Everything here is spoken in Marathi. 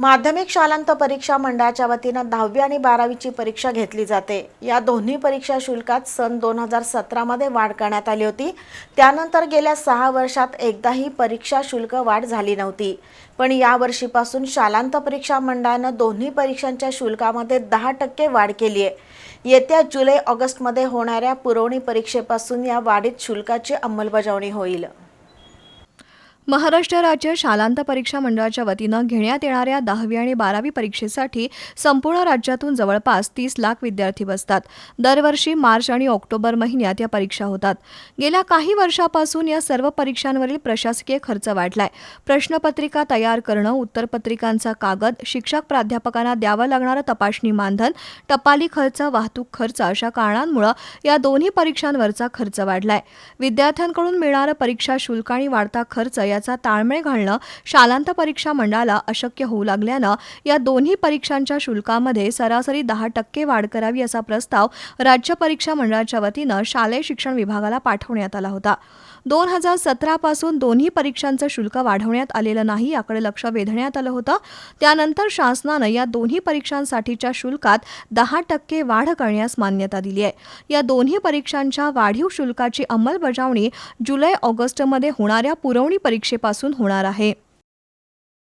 माध्यमिक शालांत परीक्षा मंडळाच्या वतीनं दहावी आणि बारावीची परीक्षा घेतली जाते. या दोन्ही परीक्षा शुल्कात सन दोन हजार सतरामध्ये वाढ करण्यात आली होती. त्यानंतर गेल्या सहा वर्षात एकदाही परीक्षा शुल्क वाढ झाली नव्हती. पण यावर्षीपासून शालांत परीक्षा मंडळानं दोन्ही परीक्षांच्या शुल्कामध्ये दहा टक्के वाढ केली आहे. येत्या जुलै ऑगस्टमध्ये होणाऱ्या पुरवणी परीक्षेपासून या वाढीत शुल्काची अंमलबजावणी होईल. महाराष्ट्र राज्य शालांत परीक्षा मंडळाच्या वतीनं घेण्यात येणाऱ्या दहावी आणि बारावी परीक्षेसाठी संपूर्ण राज्यातून जवळपास तीस लाख विद्यार्थी बसतात. दरवर्षी मार्च आणि ऑक्टोबर महिन्यात या परीक्षा होतात. गेल्या काही वर्षापासून या सर्व परीक्षांवरील प्रशासकीय खर्च वाढलाय. प्रश्नपत्रिका तयार करणं उत्तरपत्रिकांचा कागद शिक्षक प्राध्यापकांना द्यावं लागणारं तपासणी मानधन टपाली खर्च वाहतूक खर्च अशा कारणांमुळे या दोन्ही परीक्षांवरचा खर्च वाढलाय. विद्यार्थ्यांकडून मिळणारं परीक्षा शुल्क आणि वाढता खर्च याचा ताळमेळ घालणं शालांत परीक्षा मंडळाला अशक्य होऊ लागल्यानं या दोन्ही परीक्षांच्या शुल्कामध्ये सरासरी दहा टक्के वाढ करावी असा प्रस्ताव राज्य परीक्षा मंडळाच्या वतीनं शालेय शिक्षण विभागाला पाठवण्यात आला होता. दोन हजार सतरापासून दोन्ही परीक्षांचं शुल्क वाढवण्यात आलेलं नाही याकडे लक्ष वेधण्यात आलं होतं. त्यानंतर शासनानं या दोन्ही परीक्षांसाठीच्या शुल्कात दहा टक्के वाढ करण्यास मान्यता दिली आहे. या दोन्ही परीक्षांच्या वाढीव शुल्काची अंमलबजावणी जुलै ऑगस्टमध्ये होणाऱ्या पुरवणी परीक्षेपासून होणार आहे.